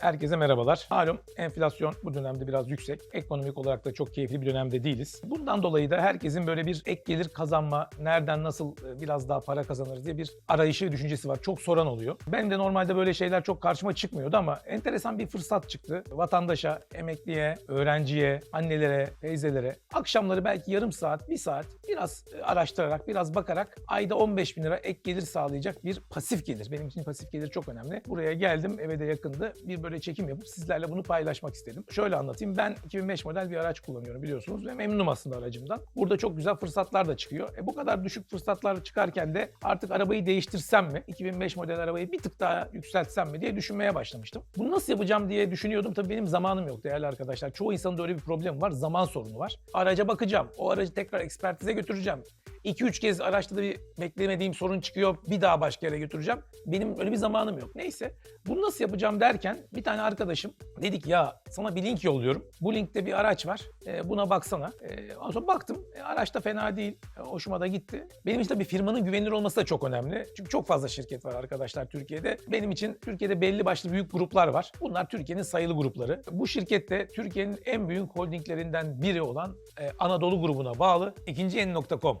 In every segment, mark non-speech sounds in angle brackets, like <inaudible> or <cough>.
Herkese merhabalar. Malum enflasyon bu dönemde biraz yüksek. Ekonomik olarak da çok keyifli bir dönemde değiliz. Bundan dolayı da herkesin böyle bir ek gelir kazanma, nereden nasıl e, biraz daha para kazanırız diye bir arayışı, düşüncesi var. Çok soran oluyor. Ben de normalde böyle şeyler çok karşıma çıkmıyordu ama enteresan bir fırsat çıktı. Vatandaşa, emekliye, öğrenciye, annelere, teyzelere akşamları belki yarım saat, bir saat biraz e, araştırarak, biraz bakarak ayda 15 bin lira ek gelir sağlayacak bir pasif gelir. Benim için pasif gelir çok önemli. Buraya geldim, eve de yakındı. Bir çekim yapıp sizlerle bunu paylaşmak istedim. Şöyle anlatayım. Ben 2005 model bir araç kullanıyorum biliyorsunuz ve memnunum aslında aracımdan. Burada çok güzel fırsatlar da çıkıyor. E bu kadar düşük fırsatlar çıkarken de artık arabayı değiştirsem mi? 2005 model arabayı bir tık daha yükseltsem mi diye düşünmeye başlamıştım. Bunu nasıl yapacağım diye düşünüyordum. Tabii benim zamanım yok değerli arkadaşlar. Çoğu insanın da öyle bir problemi var. Zaman sorunu var. Araca bakacağım. O aracı tekrar ekspertize götüreceğim. 2-3 kez araçta bir beklemediğim sorun çıkıyor. Bir daha başka yere götüreceğim. Benim öyle bir zamanım yok. Neyse bunu nasıl yapacağım derken bir tane arkadaşım dedik ya sana bir link yolluyorum. Bu linkte bir araç var. E, buna baksana. E, ondan sonra baktım. E, araç da fena değil. E, hoşuma da gitti. Benim için tabii firmanın güvenilir olması da çok önemli. Çünkü çok fazla şirket var arkadaşlar Türkiye'de. Benim için Türkiye'de belli başlı büyük gruplar var. Bunlar Türkiye'nin sayılı grupları. Bu şirket de Türkiye'nin en büyük holdinglerinden biri olan e, Anadolu grubuna bağlı ikinciyeni.com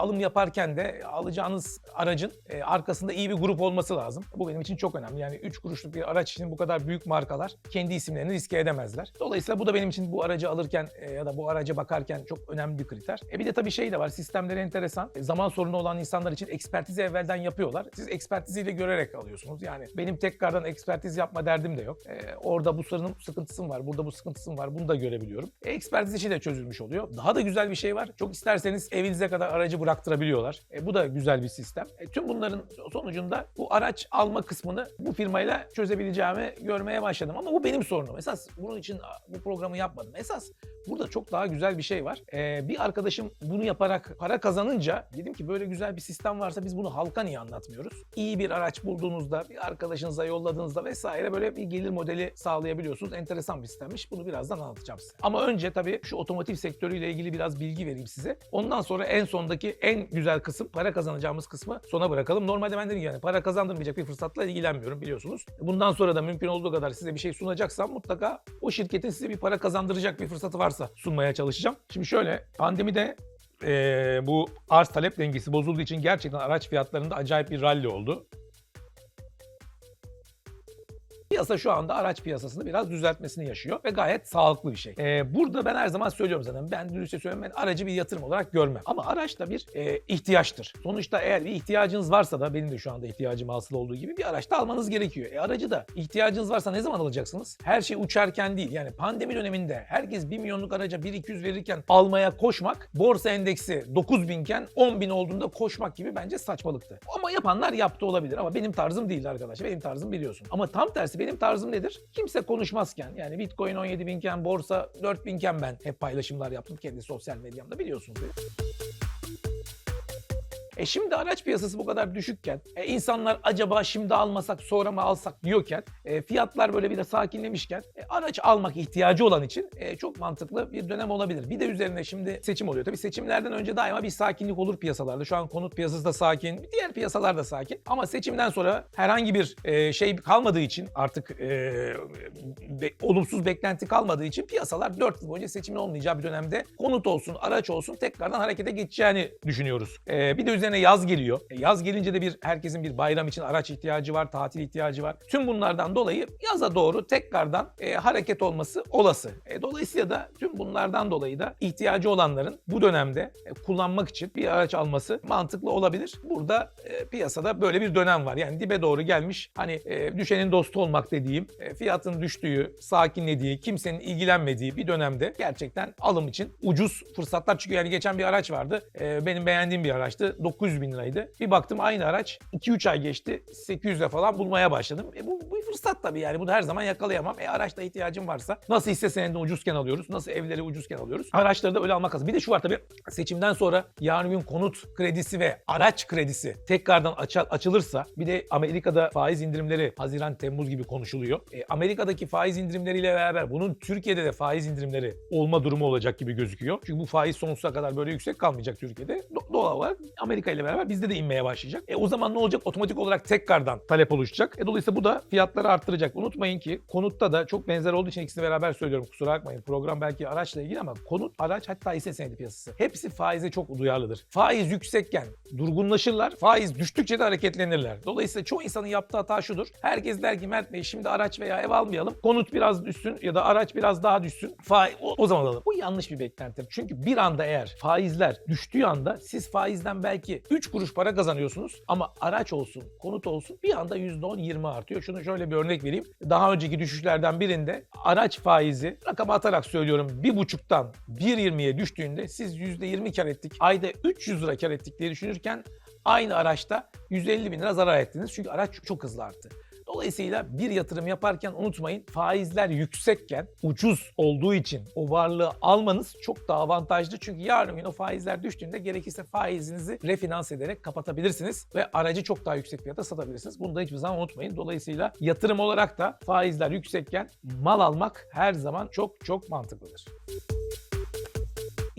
alım yaparken de alacağınız aracın e, arkasında iyi bir grup olması lazım. Bu benim için çok önemli. Yani 3 kuruşluk bir araç için bu kadar büyük markalar kendi isimlerini riske edemezler. Dolayısıyla bu da benim için bu aracı alırken e, ya da bu araca bakarken çok önemli bir kriter. E bir de tabii şey de var. Sistemleri enteresan. E, zaman sorunu olan insanlar için ekspertizi evvelden yapıyorlar. Siz ekspertiziyle görerek alıyorsunuz. Yani benim tekrardan ekspertiz yapma derdim de yok. E, orada bu sorunun sıkıntısım var. Burada bu sıkıntısım var. Bunu da görebiliyorum. E, ekspertiz işi de çözülmüş oluyor. Daha da güzel bir şey var. Çok isterseniz evinize kadar aracı bıraktırabiliyorlar. E, bu da güzel bir sistem. E, tüm bunların sonucunda bu araç alma kısmını bu firmayla çözebileceğimi görmeye başladım. Ama bu benim sorunum. Esas bunun için bu programı yapmadım. Esas burada çok daha güzel bir şey var. E, bir arkadaşım bunu yaparak para kazanınca dedim ki böyle güzel bir sistem varsa biz bunu halka niye anlatmıyoruz? İyi bir araç bulduğunuzda, bir arkadaşınıza yolladığınızda vesaire böyle bir gelir modeli sağlayabiliyorsunuz. Enteresan bir sistemmiş. Bunu birazdan anlatacağım size. Ama önce tabii şu otomotiv sektörüyle ilgili biraz bilgi vereyim size. Ondan sonra en sondaki en güzel kısım para kazanacağımız kısmı sona bırakalım. Normalde ben dedim yani para kazandırmayacak bir fırsatla ilgilenmiyorum biliyorsunuz. Bundan sonra da mümkün olduğu kadar size bir şey sunacaksam mutlaka o şirketin size bir para kazandıracak bir fırsatı varsa sunmaya çalışacağım. Şimdi şöyle pandemide eee, bu arz talep dengesi bozulduğu için gerçekten araç fiyatlarında acayip bir rally oldu. Piyasa şu anda araç piyasasını biraz düzeltmesini yaşıyor ve gayet sağlıklı bir şey. Ee, burada ben her zaman söylüyorum zaten ben dürüstçe söylüyorum ben aracı bir yatırım olarak görmem. Ama araç da bir e, ihtiyaçtır. Sonuçta eğer bir ihtiyacınız varsa da benim de şu anda ihtiyacım hasıl olduğu gibi bir araç da almanız gerekiyor. E, aracı da ihtiyacınız varsa ne zaman alacaksınız? Her şey uçarken değil. Yani pandemi döneminde herkes 1 milyonluk araca 1-200 verirken almaya koşmak borsa endeksi 9000 iken 10 bin olduğunda koşmak gibi bence saçmalıktı. Ama yapanlar yaptı olabilir ama benim tarzım değil arkadaşlar. Benim tarzım biliyorsun. Ama tam tersi benim tarzım nedir? Kimse konuşmazken yani Bitcoin 17 binken borsa 4 binken ben hep paylaşımlar yaptım kendi sosyal medyamda biliyorsunuz. beni. E şimdi araç piyasası bu kadar düşükken, e insanlar acaba şimdi almasak sonra mı alsak diyorken, e fiyatlar böyle bir de sakinlemişken e araç almak ihtiyacı olan için e çok mantıklı bir dönem olabilir. Bir de üzerine şimdi seçim oluyor. Tabii seçimlerden önce daima bir sakinlik olur piyasalarda. Şu an konut piyasası da sakin, diğer piyasalar da sakin. Ama seçimden sonra herhangi bir e, şey kalmadığı için artık e, be- olumsuz beklenti kalmadığı için piyasalar 4 yıl boyunca seçimin olmayacağı bir dönemde konut olsun, araç olsun tekrardan harekete geçeceğini düşünüyoruz. E, bir de üzerine yaz geliyor. E, yaz gelince de bir herkesin bir bayram için araç ihtiyacı var, tatil ihtiyacı var. Tüm bunlardan dolayı yaza doğru tekrardan e, hareket olması olası. E, dolayısıyla da tüm bunlardan dolayı da ihtiyacı olanların bu dönemde e, kullanmak için bir araç alması mantıklı olabilir. Burada e, piyasada böyle bir dönem var. Yani dibe doğru gelmiş hani e, düşenin dostu olmak dediğim e, fiyatın düştüğü, sakinlediği, kimsenin ilgilenmediği bir dönemde gerçekten alım için ucuz fırsatlar çıkıyor. Yani geçen bir araç vardı. E, benim beğendiğim bir araçtı. 900 bin liraydı. Bir baktım aynı araç 2-3 ay geçti. 800'e falan bulmaya başladım. E bu, bu fırsat tabii yani. Bunu her zaman yakalayamam. E araçta ihtiyacım varsa nasıl hisse senedini ucuzken alıyoruz? Nasıl evleri ucuzken alıyoruz? Araçları da öyle almak lazım. Bir de şu var tabii seçimden sonra yarın gün konut kredisi ve araç kredisi tekrardan aça- açılırsa bir de Amerika'da faiz indirimleri Haziran Temmuz gibi konuşuluyor. E, Amerika'daki faiz indirimleriyle beraber bunun Türkiye'de de faiz indirimleri olma durumu olacak gibi gözüküyor. Çünkü bu faiz sonsuza kadar böyle yüksek kalmayacak Türkiye'de. Do- doğal olarak Amerika Amerika ile beraber bizde de inmeye başlayacak. E o zaman ne olacak? Otomatik olarak tekrardan talep oluşacak. E dolayısıyla bu da fiyatları arttıracak. Unutmayın ki konutta da çok benzer olduğu için ikisini beraber söylüyorum. Kusura bakmayın. Program belki araçla ilgili ama konut, araç hatta hisse senedi piyasası. Hepsi faize çok duyarlıdır. Faiz yüksekken durgunlaşırlar. Faiz düştükçe de hareketlenirler. Dolayısıyla çoğu insanın yaptığı hata şudur. Herkes der ki Mert Bey şimdi araç veya ev almayalım. Konut biraz düşsün ya da araç biraz daha düşsün. Faiz, o, o zaman alalım. Bu yanlış bir beklenti. Çünkü bir anda eğer faizler düştüğü anda siz faizden belki 3 kuruş para kazanıyorsunuz ama araç olsun, konut olsun bir anda %10-20 artıyor. Şunu şöyle bir örnek vereyim. Daha önceki düşüşlerden birinde araç faizi rakam atarak söylüyorum 1,5'tan 1,20'ye düştüğünde siz %20 kar ettik. Ayda 300 lira kar ettik diye düşünürken aynı araçta 150 bin lira zarar ettiniz. Çünkü araç çok hızlı arttı. Dolayısıyla bir yatırım yaparken unutmayın faizler yüksekken ucuz olduğu için o varlığı almanız çok daha avantajlı. Çünkü yarın gün o faizler düştüğünde gerekirse faizinizi refinans ederek kapatabilirsiniz ve aracı çok daha yüksek fiyata satabilirsiniz. Bunu da hiçbir zaman unutmayın. Dolayısıyla yatırım olarak da faizler yüksekken mal almak her zaman çok çok mantıklıdır.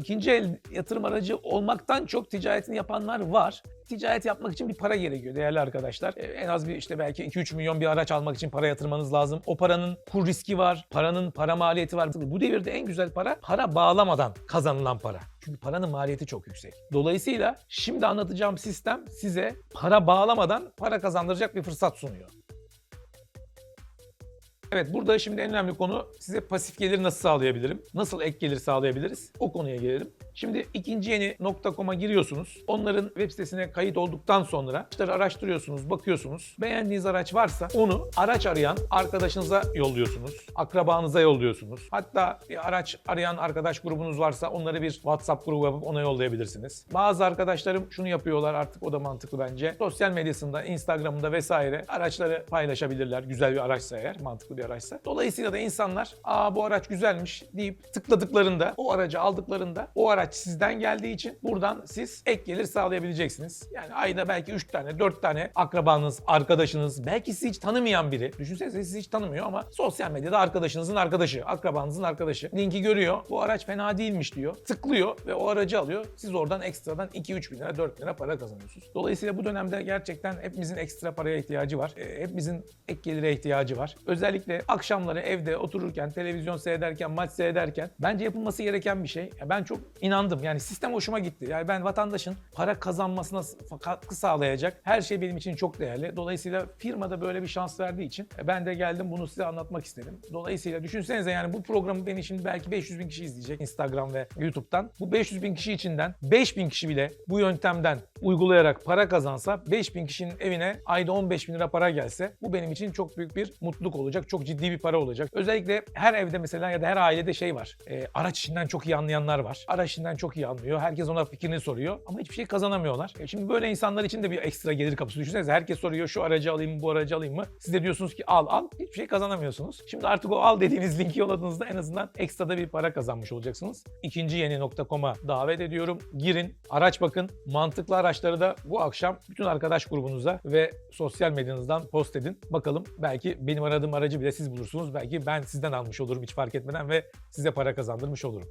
İkinci el yatırım aracı olmaktan çok ticaretini yapanlar var. Ticaret yapmak için bir para gerekiyor değerli arkadaşlar. Ee, En az bir işte belki 2-3 milyon bir araç almak için para yatırmanız lazım. O paranın kur riski var, paranın para maliyeti var. Bu devirde en güzel para para bağlamadan kazanılan para. Çünkü paranın maliyeti çok yüksek. Dolayısıyla şimdi anlatacağım sistem size para bağlamadan para kazandıracak bir fırsat sunuyor. Evet burada şimdi en önemli konu size pasif gelir nasıl sağlayabilirim? Nasıl ek gelir sağlayabiliriz? O konuya gelelim. Şimdi ikinci yeni .com'a giriyorsunuz. Onların web sitesine kayıt olduktan sonra araçları araştırıyorsunuz, bakıyorsunuz. Beğendiğiniz araç varsa onu araç arayan arkadaşınıza yolluyorsunuz. Akrabanıza yolluyorsunuz. Hatta bir araç arayan arkadaş grubunuz varsa onları bir WhatsApp grubu yapıp ona yollayabilirsiniz. Bazı arkadaşlarım şunu yapıyorlar artık o da mantıklı bence. Sosyal medyasında, Instagram'da vesaire araçları paylaşabilirler. Güzel bir araçsa eğer, mantıklı bir araçsa. Dolayısıyla da insanlar aa bu araç güzelmiş deyip tıkladıklarında, o aracı aldıklarında o araç sizden geldiği için buradan siz ek gelir sağlayabileceksiniz. Yani ayda belki 3 tane, 4 tane akrabanız, arkadaşınız, belki sizi hiç tanımayan biri. Düşünsenize sizi hiç tanımıyor ama sosyal medyada arkadaşınızın arkadaşı, akrabanızın arkadaşı. Linki görüyor, bu araç fena değilmiş diyor. Tıklıyor ve o aracı alıyor. Siz oradan ekstradan 2-3 bin lira, 4 bin lira para kazanıyorsunuz. Dolayısıyla bu dönemde gerçekten hepimizin ekstra paraya ihtiyacı var. E, Hepimizin ek gelire ihtiyacı var. Özellikle akşamları evde otururken, televizyon seyrederken, maç seyrederken bence yapılması gereken bir şey. Ya Ben çok inandım. Yani sistem hoşuma gitti. Yani ben vatandaşın para kazanmasına katkı sağlayacak her şey benim için çok değerli. Dolayısıyla firmada böyle bir şans verdiği için ben de geldim bunu size anlatmak istedim. Dolayısıyla düşünsenize yani bu programı beni şimdi belki 500 bin kişi izleyecek Instagram ve YouTube'dan. Bu 500 bin kişi içinden 5 bin kişi bile bu yöntemden uygulayarak para kazansa 5 bin kişinin evine ayda 15 bin lira para gelse bu benim için çok büyük bir mutluluk olacak. Çok ciddi bir para olacak. Özellikle her evde mesela ya da her ailede şey var. E, araç işinden çok iyi anlayanlar var. Araç işinden çok iyi anlıyor. Herkes ona fikrini soruyor ama hiçbir şey kazanamıyorlar. E, şimdi böyle insanlar için de bir ekstra gelir kapısı düşünsenize. Herkes soruyor şu aracı alayım mı bu aracı alayım mı? Siz de diyorsunuz ki al al. Hiçbir şey kazanamıyorsunuz. Şimdi artık o al dediğiniz linki yolladığınızda en azından ekstra da bir para kazanmış olacaksınız. İkinci yeni nokta.com'a davet ediyorum. Girin, araç bakın. Mantıklı araçları da bu akşam bütün arkadaş grubunuza ve sosyal medyanızdan post edin. Bakalım belki benim aradığım aracı bile siz bulursunuz. Belki ben sizden almış olurum hiç fark etmeden ve size para kazandırmış olurum.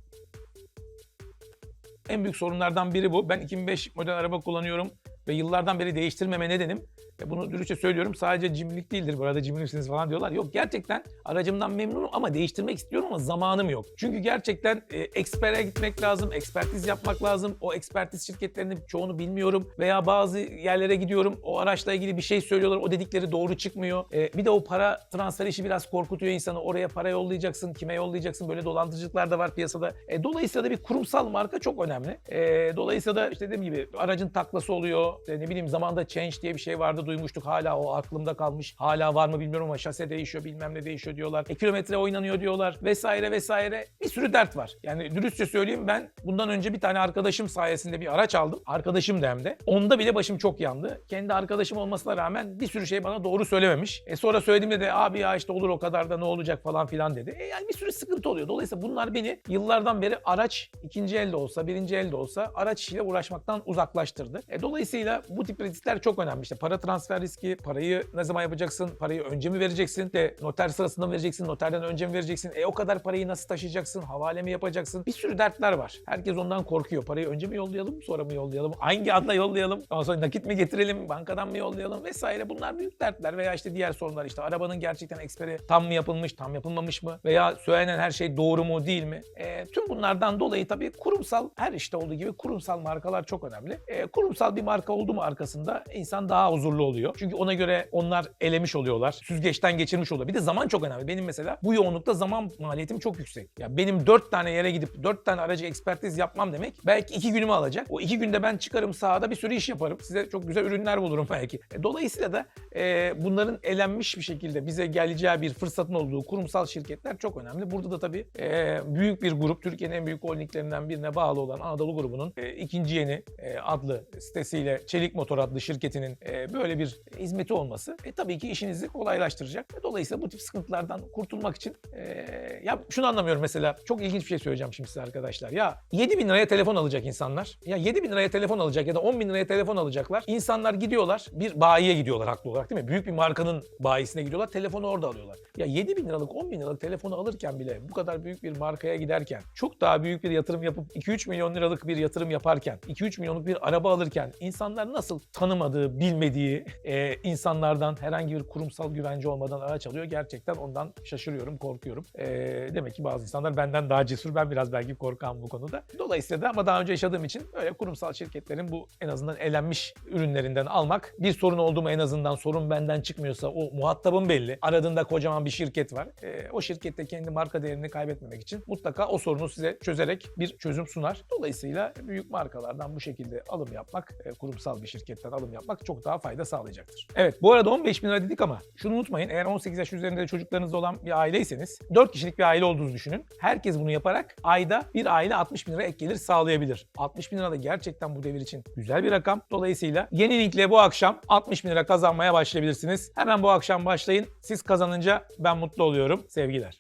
En büyük sorunlardan biri bu. Ben 2005 model araba kullanıyorum ve yıllardan beri değiştirmeme nedenim ve bunu dürüstçe söylüyorum sadece cimrilik değildir. Bu arada cimri misiniz falan diyorlar. Yok gerçekten aracımdan memnunum ama değiştirmek istiyorum ama zamanım yok. Çünkü gerçekten e, ekspere gitmek lazım, ekspertiz yapmak lazım. O ekspertiz şirketlerinin çoğunu bilmiyorum veya bazı yerlere gidiyorum. O araçla ilgili bir şey söylüyorlar. O dedikleri doğru çıkmıyor. E, bir de o para transfer işi biraz korkutuyor insanı. Oraya para yollayacaksın, kime yollayacaksın? Böyle dolandırıcılıklar da var piyasada. E, dolayısıyla da bir kurumsal marka çok önemli. E, dolayısıyla da işte dediğim gibi aracın taklası oluyor. İşte ne bileyim zamanda change diye bir şey vardı duymuştuk. Hala o aklımda kalmış. Hala var mı bilmiyorum ama şase değişiyor bilmem ne değişiyor diyorlar. E, kilometre oynanıyor diyorlar vesaire vesaire. Bir sürü dert var. Yani dürüstçe söyleyeyim ben bundan önce bir tane arkadaşım sayesinde bir araç aldım. Arkadaşım da hem de. Onda bile başım çok yandı. Kendi arkadaşım olmasına rağmen bir sürü şey bana doğru söylememiş. E sonra söylediğimde de abi ya işte olur o kadar da ne olacak falan filan dedi. E yani bir sürü sıkıntı oluyor. Dolayısıyla bunlar beni yıllardan beri araç ikinci elde olsa, birinci elde olsa araç işiyle uğraşmaktan uzaklaştırdı. E dolayısıyla Dolayısıyla bu tip riskler çok önemli. İşte para transfer riski, parayı ne zaman yapacaksın, parayı önce mi vereceksin, de noter sırasında mı vereceksin, noterden önce mi vereceksin, e o kadar parayı nasıl taşıyacaksın, havale mi yapacaksın? Bir sürü dertler var. Herkes ondan korkuyor. Parayı önce mi yollayalım, sonra mı yollayalım, hangi adla yollayalım, ondan sonra nakit mi getirelim, bankadan mı yollayalım vesaire. Bunlar büyük dertler veya işte diğer sorunlar işte arabanın gerçekten eksperi tam mı yapılmış, tam yapılmamış mı veya söylenen her şey doğru mu değil mi? E, tüm bunlardan dolayı tabii kurumsal her işte olduğu gibi kurumsal markalar çok önemli. E, kurumsal bir marka oldu mu arkasında insan daha huzurlu oluyor. Çünkü ona göre onlar elemiş oluyorlar. Süzgeçten geçirmiş oluyor. Bir de zaman çok önemli. Benim mesela bu yoğunlukta zaman maliyetim çok yüksek. Ya benim dört tane yere gidip dört tane aracı ekspertiz yapmam demek belki iki günümü alacak. O iki günde ben çıkarım sahada bir sürü iş yaparım. Size çok güzel ürünler bulurum <laughs> belki. E, dolayısıyla da e, bunların elenmiş bir şekilde bize geleceği bir fırsatın olduğu kurumsal şirketler çok önemli. Burada da tabii e, büyük bir grup, Türkiye'nin en büyük holdinglerinden birine bağlı olan Anadolu grubunun e, ikinci yeni e, adlı sitesiyle Çelik Motor adlı şirketinin e, böyle bir hizmeti olması e, tabii ki işinizi kolaylaştıracak. E, Dolayısıyla bu tip sıkıntılardan kurtulmak için e, ya şunu anlamıyorum mesela çok ilginç bir şey söyleyeceğim şimdi size arkadaşlar. Ya 7 bin liraya telefon alacak insanlar. Ya 7 bin liraya telefon alacak ya da 10 bin liraya telefon alacaklar. İnsanlar gidiyorlar bir bayiye gidiyorlar haklı olarak değil mi? Büyük bir markanın bayisine gidiyorlar telefonu orada alıyorlar. Ya 7 bin liralık 10 bin liralık telefonu alırken bile bu kadar büyük bir markaya giderken çok daha büyük bir yatırım yapıp 2-3 milyon liralık bir yatırım yaparken 2-3 milyonluk bir araba alırken insanlar nasıl tanımadığı, bilmediği e, insanlardan herhangi bir kurumsal güvence olmadan araç alıyor. Gerçekten ondan şaşırıyorum, korkuyorum. E, demek ki bazı insanlar benden daha cesur. Ben biraz belki korkağım bu konuda. Dolayısıyla da ama daha önce yaşadığım için öyle kurumsal şirketlerin bu en azından elenmiş ürünlerinden almak bir sorun oldu mu en azından sorun benden çıkmıyorsa o muhatabın belli. Aradığında kocaman bir şirket var. E, o şirkette kendi marka değerini kaybetmemek için mutlaka o sorunu size çözerek bir çözüm sunar. Dolayısıyla büyük markalardan bu şekilde alım yapmak, e, kurumsal bir şirketten alım yapmak çok daha fayda sağlayacaktır. Evet bu arada 15 bin lira dedik ama şunu unutmayın eğer 18 yaş üzerinde çocuklarınız olan bir aileyseniz 4 kişilik bir aile olduğunuzu düşünün. Herkes bunu yaparak ayda bir aile 60 bin lira ek gelir sağlayabilir. 60 bin lira da gerçekten bu devir için güzel bir rakam. Dolayısıyla yeni linkle bu akşam 60 bin lira kazanmaya başlayabilirsiniz. Hemen bu akşam başlayın. Siz kazanınca ben mutlu oluyorum. Sevgiler.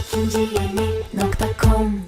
İkinci yeni